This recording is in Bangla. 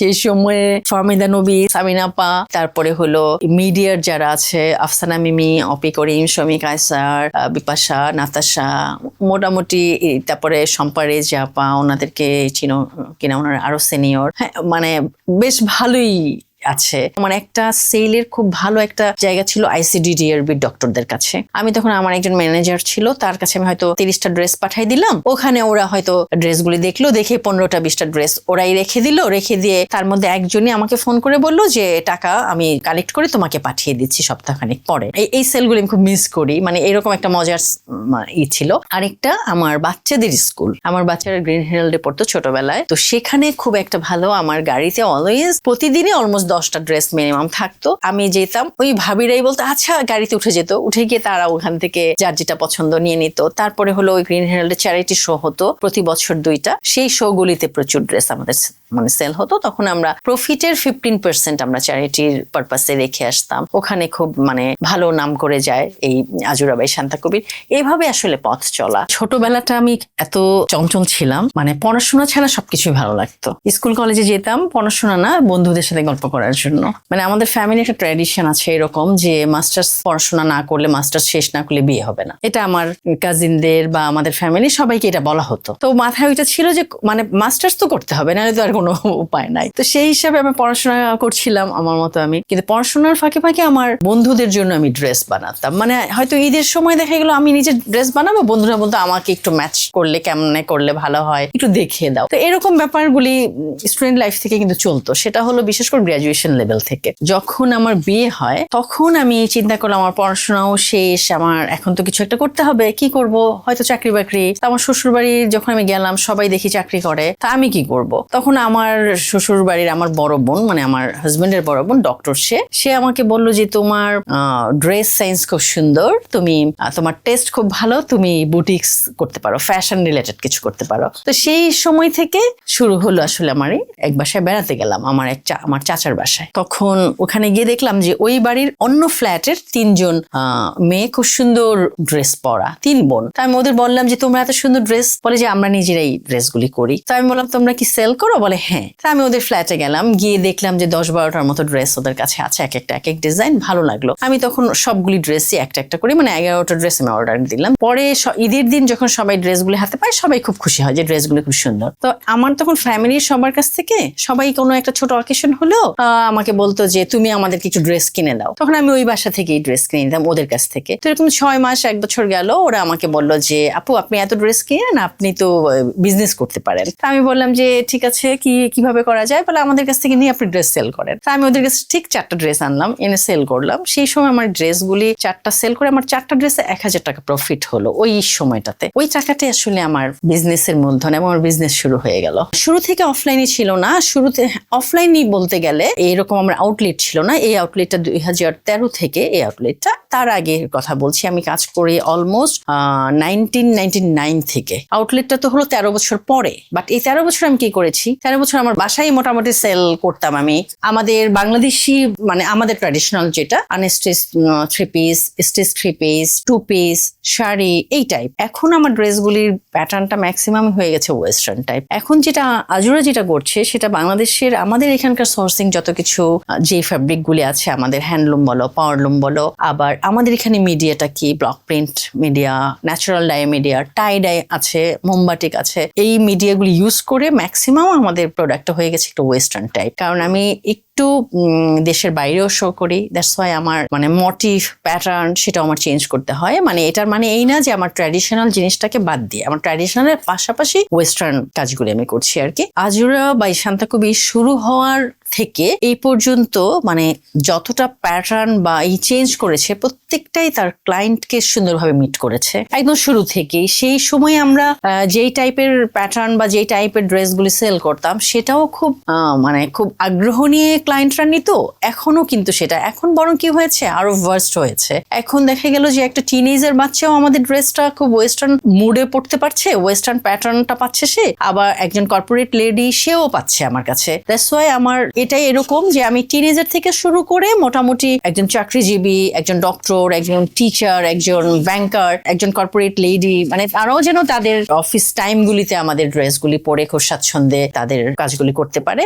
সেই সময়ে ফাহমিদা নবী সামিনাপা তারপরে হলো মিডিয়ার যারা আছে আফসানা মিমি অপি করিম শমী কায়সার আহ, বিপাশা নাতাশা মোটামুটি তারপরে সম্পারে জাপা ওনাদেরকে চিনো কিনা ওনারা আরও সিনিয়র হ্যাঁ মানে বেশ ভালোই আছে। আমার একটা সেলের খুব ভালো একটা জায়গা ছিল আইসিডিডিআরবি ডক্টরদের কাছে। আমি তখন আমার একজন ম্যানেজার ছিল, তার কাছে আমি হয়তো তিরিশটা ড্রেস পাঠাই দিলাম। ওখানে ওরা হয়তো ড্রেসগুলি দেখল, দেখে পনেরোটা, বিশটা ড্রেস ওরাই রেখে দিল। রেখে দিয়ে তার মধ্যে একজনই আমাকে ফোন করে বলল যে, টাকা আমি কালেক্ট করে তোমাকে পাঠিয়ে দিচ্ছি সপ্তাহখানেক পরে। এই এই সেলগুলি আমি খুব মিস করি। মানে এরকম একটা মজার ই ছিল। আরেকটা আমার বাচ্চাদের স্কুল আমার বাচ্চারা গ্রিন হেরাল্ডে পড়তো ছোটবেলায়। তো সেখানে খুব একটা ভালো আমার গাড়িতে অলওয়েজ প্রতিদিনই অলমোস্ট দশটা ড্রেস মিনিমাম থাকতো। আমি যেতাম, ওই ভাবিরাই বলতো আচ্ছা গাড়িতে উঠে যেত। উঠে গিয়ে তারা ওখান থেকে যার যেটা পছন্দ নিয়ে নিত। তারপরে হলো ওই গ্রিন হেরাল্ডের চ্যারিটি শো হতো, প্রতি বছর দুইটা। সেই শো গুলিতে প্রচুর ড্রেস আমাদের মানে সেল হতো, তখন আমরা প্রফিটের ফিফটিন পার্সেন্ট আমরা চ্যারিটির পারপাসে রেখে আসতাম। ওখানে খুব মানে ভালো নাম করে যায় এই আজুরাবাই শান্তা কবির। এইভাবে আসলে পথ চলা। ছোটবেলাটা আমি এত চঞ্চল ছিলাম মানে পড়াশোনা ছাড়া সবকিছুই ভালো লাগতো। স্কুল কলেজে যেতাম, পড়াশোনা না, বন্ধুদের সাথে গল্প করার জন্য। মানে আমাদের ফ্যামিলি একটা ট্র্যাডিশন আছে এরকম যে মাস্টার্স পড়াশোনা না করলে মাস্টার্স শেষ না করলে বিয়ে হবে না। এটা আমার কাজিনদের বা আমাদের ফ্যামিলি সবাইকে এটা বলা হতো। তো মাথায় ওইটা ছিল যে মানে মাস্টার্স তো করতে হবে, নাহলে তো আর কোনো উপায় নাই। তো সেই হিসাবে আমি পড়াশোনা করছিলাম আমার মতো আমি। কিন্তু পড়াশোনার ফাঁকে ফাঁকে আমার বন্ধুদের জন্য আমি ড্রেস বানাতাম। মানে হয়তো ঈদের সময় দেখা গেলো আমি নিজে ড্রেস বানাবো, বন্ধুরা বলতো, আমাকে একটু ম্যাচ করলে কেমনে করলে ভালো হয়, একটু দেখিয়ে দাও। তো এরকম ব্যাপারগুলি স্টুডেন্ট লাইফ থেকে কিন্তু চলতো। সেটা হলো বিশেষ করে গ্রাজুয়েশন লেভেল থেকে। যখন আমার বিয়ে হয়, তখন আমি চিন্তা করলাম, আমার পড়াশোনাও শেষ, আমার এখন তো কিছু একটা করতে হবে, কি করব? হয়তো চাকরি বাকরি আমার শ্বশুর বাড়ি যখন আমি গেলাম, সবাই দেখি চাকরি করে, তা আমি কি করব? তখন আমার শ্বশুর বাড়ির আমার বড় বোন মানে আমার হাজবেন্ডের বড় বোন ডক্টর সে সে আমাকে বলল যে তোমার ড্রেস সায়েন্স খুব সুন্দর, তুমি তোমার টেস্ট খুব ভালো, তুমি বুটিক্স করতে পারো ফ্যাশন রিলেটেড কিছু করতে পারো। তো সেই সময় থেকে শুরু হলো আসলে আমার এক বাসায় বেড়াতে গেলাম, আমার এক আমার চাচার বাসায়। তখন ওখানে গিয়ে দেখলাম যে ওই বাড়ির অন্য ফ্ল্যাটের তিনজন মেয়ে খুব সুন্দর ড্রেস পরা, তিন বোন। তা আমি ওদের বললাম যে, তোমরা এত সুন্দর ড্রেস বলে যে আমরা নিজেরাই ড্রেসগুলি করি। তা আমি বললাম, তোমরা কি সেল করো? বলে হ্যাঁ। আমি ওদের ফ্ল্যাটে গেলাম গিয়ে দেখলাম যে দশ বারোটার মতো ড্রেস ওদের কাছে আছে এক একটা এক এক ডিজাইন ভালো লাগল। আমি তখন সবগুলি ড্রেসই একটা একটা মানে এগারোটা ড্রেস আমি অর্ডার দিলাম। পরে ঈদের দিন যখন সবাই ড্রেসগুলি হাতে পায় সবাই খুব খুশি হয় যে ড্রেসগুলো খুব সুন্দর। তো আমার তখন ফ্যামিলির সবার কাছ থেকে সবাই কোনো একটা ছোট অকেশন আহ, আমাকে বলতো যে তুমি আমাদের কিছু ড্রেস কিনে দাও। তখন আমি ওই বাসা থেকেই ড্রেস কিনে নিতাম ওদের কাছ থেকে। তো এরকম ছয় মাস এক বছর গেল ওরা আমাকে বলল যে আপু আপনি এত ড্রেস কিনেন আপনি তো বিজনেস করতে পারেন। আমি বললাম যে ঠিক আছে কি কীভাবে করা যায়, বলে আমাদের কাছ থেকে নিয়ে আপনি ড্রেস সেল করেন। তা আমি ওদের কাছে ঠিক চারটা ড্রেস আনলাম, এনে সেল করলাম। সেই সময় আমার ড্রেসগুলি চারটা সেল করে আমার চারটা ড্রেসে এক হাজার টাকা প্রফিট হলো ওই সময়টাতে। ওই টাকাটি আসলে আমার বিজনেসের মূলধন এবং আমার বিজনেস শুরু হয়ে গেল। শুরু থেকে অফলাইনে ছিল না, শুরুতে অফলাইনই বলতে গেলে এরকম আমার আউটলেট ছিল না। এই আউটলেটটা দুই হাজার তেরো থেকে, এই আউটলেটটা তার আগে কথা বলছি, আমি কাজ করি অলমোস্ট নাইনটিন নাইন থেকে। আউটলেটটা তো হলো তেরো বছর পরে বাট এই তেরো বছর আমি কি করেছি? তেরো বছর আমার বাসায় মোটামুটি সেল করতাম আমি। আমাদের বাংলাদেশি মানে আমাদের ট্র্যাডিশনাল যেটা unstitch three piece stitch three piece two piece sari, এই টাইপ এখন আমার ড্রেসগুলির প্যাটার্নটা ম্যাক্সিমাম হয়ে গেছে ওয়েস্টার্ন টাইপ এখন যেটা আজুরা যেটা করছে, সেটা বাংলাদেশের, আমাদের এখানকার সোর্সিং যত কিছু যে ফ্যাব্রিক গুলি আছে, আমাদের হ্যান্ডলুম বলো পাওয়ারলুম বলো, আবার আমাদের এখানে মিডিয়াটা কি? Block print media natural dye media tie dye আছে মোমবাটিক আছে। এই মিডিয়াগুলি ইউজ করে ম্যাক্সিমাম আমাদের প্রোডাক্টটা হয়ে গেছে একটু ওয়েস্টার্ন টাইপ কারণ আমি একটু দেশের বাইরেও শো করি। দ্যাটস ওয়াই আমার মানে মোটিভ প্যাটার্ন সেটা আমার চেঞ্জ করতে হয়। মানে এটার মানে এই না যে আমার ট্র্যাডিশনাল জিনিসটাকে বাদ দিয়ে। আমার ট্র্যাডিশনালের পাশাপাশি ওয়েস্টার্ন কাজগুলি আমি করছি আর কি। আজুরা বা শান্তা কবি শুরু হওয়ার থেকে এই পর্যন্ত মানে যতটা প্যাটার্ন বা এই চেঞ্জ করেছে, প্রত্যেকটাই তার ক্লায়েন্টকে সুন্দরভাবে মিট করেছে। একদম শুরু থেকেই। সেই সময় আমরা যেই টাইপের প্যাটার্ন বা যেই টাইপের ড্রেসগুলি সেল করতাম, সেটাও খুব মানে খুব আগ্রহ নিয়ে ক্লায়েন্টরা নিত। এখনও কিন্তু সেটা। এখন বরং কি হয়েছে? আরও ভার্স্ট হয়েছে। এখন দেখা গেল যে একটা টিনেজার বাচ্চাও আমাদের ড্রেসটা খুব ওয়েস্টার্ন মুডে পড়তে পারছে ওয়েস্টার্ন প্যাটার্নটা পাচ্ছে সে। আবার একজন কর্পোরেট লেডি সেও পাচ্ছে আমার কাছে। দ্যাটস ওয়াই আমার এটাই এরকম যে আমি টিনেজার থেকে শুরু করে মোটামুটি একজন চাকরিজীবী, একজন ডক্টর একজন টিচার একজন ব্যাংকার একজন কর্পোরেট লেডি মানে তারাও যেন তাদের অফিস টাইমগুলিতে আমাদের ড্রেসগুলি পরে খুব স্বাচ্ছন্দ্যে তাদের কাজগুলি করতে পারে।